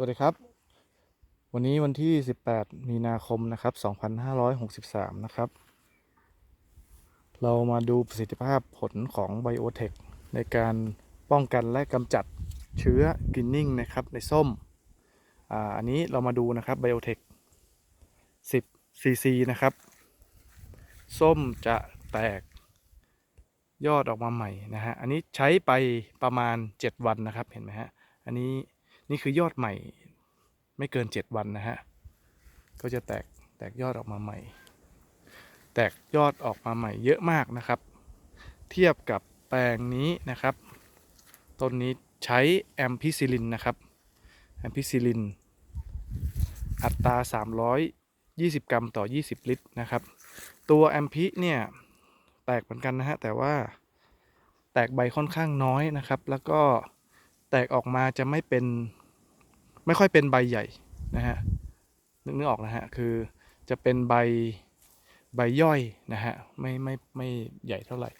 สวัสดีครับ วันนี้วันที่ 18 มีนาคมนะครับ 2563 นะครับ เรามาดูประสิทธิภาพผลของไบโอเทคในการป้องกันและกำจัดเชื้อกรีนนิ่งนะครับในส้มออันนี้เรามาดูนะครับไบโอเทค10 cc นะครับ ส้มจะแตกยอดออกมาใหม่นะฮะ อันนี้ใช้ไปประมาณ 7 วันนะครับ เห็นไหมฮะ อันนี้ นี่คือยอดใหม่ไม่เกิน 7 วันนะฮะ ก็จะแตกแตกยอดออกมาใหม่ แตกยอดออกมาใหม่เยอะมากนะครับ เทียบกับแปลงนี้นะครับ ต้นนี้ใช้แอมพิซิลินนะครับ แอมพิซิลิน อัตรา 320 กรัมต่อ 20 ลิตรนะครับ ตัวแอมพิเนี่ยแตกเหมือนกันนะฮะ แต่ว่าแตกใบค่อนข้างน้อยนะครับ แล้วก็แตกออกมาจะไม่เป็น ไม่ค่อยเป็นใบใหญ่นะฮะนึกนึกออกนะฮะคือจะเป็นใบใบย่อยนะฮะไม่ไม่ไม่ใหญ่เท่าไหร่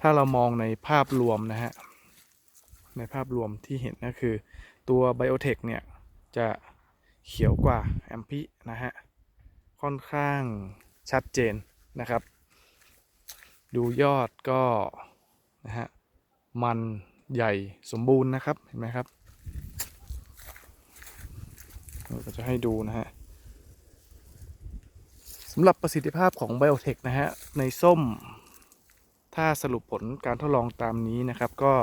ถ้าเรามองในภาพรวมนะฮะในภาพรวมที่เห็นก็คือตัวไบโอเทคเนี่ยจะเขียวกว่าแอมพินะฮะค่อนข้างชัดเจนนะครับ ดูยอดก็นะฮะมันใหญ่สมบูรณ์นะครับเห็นไหมครับ เราจะให้ดูนะฮะสำหรับประสิทธิภาพของไบโอเทคนะฮะ ในส้ม ถ้าสรุปผลการทดลองตามนี้นะครับก็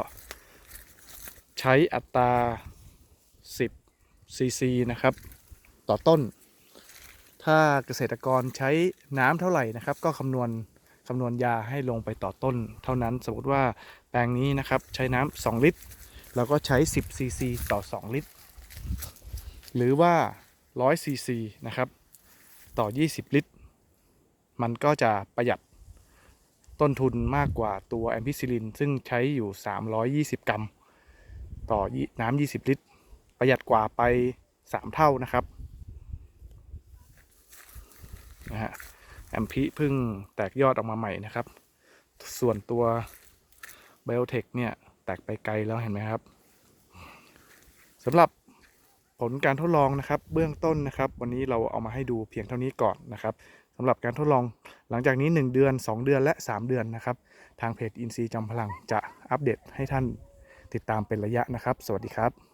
ใช้อัตรา 10 ซีซีนะครับ ต่อต้น ถ้าเกษตรกรใช้น้ำเท่าไหร่นะครับ ก็คำนวณคำนวณยาให้ลงไปต่อต้น เท่านั้นสมมติว่าแปลงนี้นะครับใช้น้ำ2 ลิตรเราก็ใช้ 10 ซีซีต่อ 2 ลิตร หรือว่า100ซีซีนะครับ ต่อ 20 ลิตร มันก็จะประหยัดต้นทุนมากกว่าตัวแอมพิซิลิน ซึ่งใช้อยู่ 320 กรัม ต่อน้ำ20 ลิตร ประหยัดกว่าไป 3 เท่านะครับนะฮะแอมพิเพิ่งแตกยอดออกมาใหม่นะครับ ส่วนตัวไบโอเทคเนี่ย แตกไปไกลแล้วเห็นไหมครับสำหรับ ผลการทดลองนะครับ เบื้องต้นนะครับ วันนี้เราเอามาให้ดูเพียงเท่านี้ก่อนนะครับสำหรับการทดลองหลังจากนี้ 1 เดือน 2 เดือนและ 3 เดือนนะครับ ทางเพจอินซีจอมพลังจะอัปเดตให้ท่านติดตามเป็นระยะนะครับ สวัสดีครับ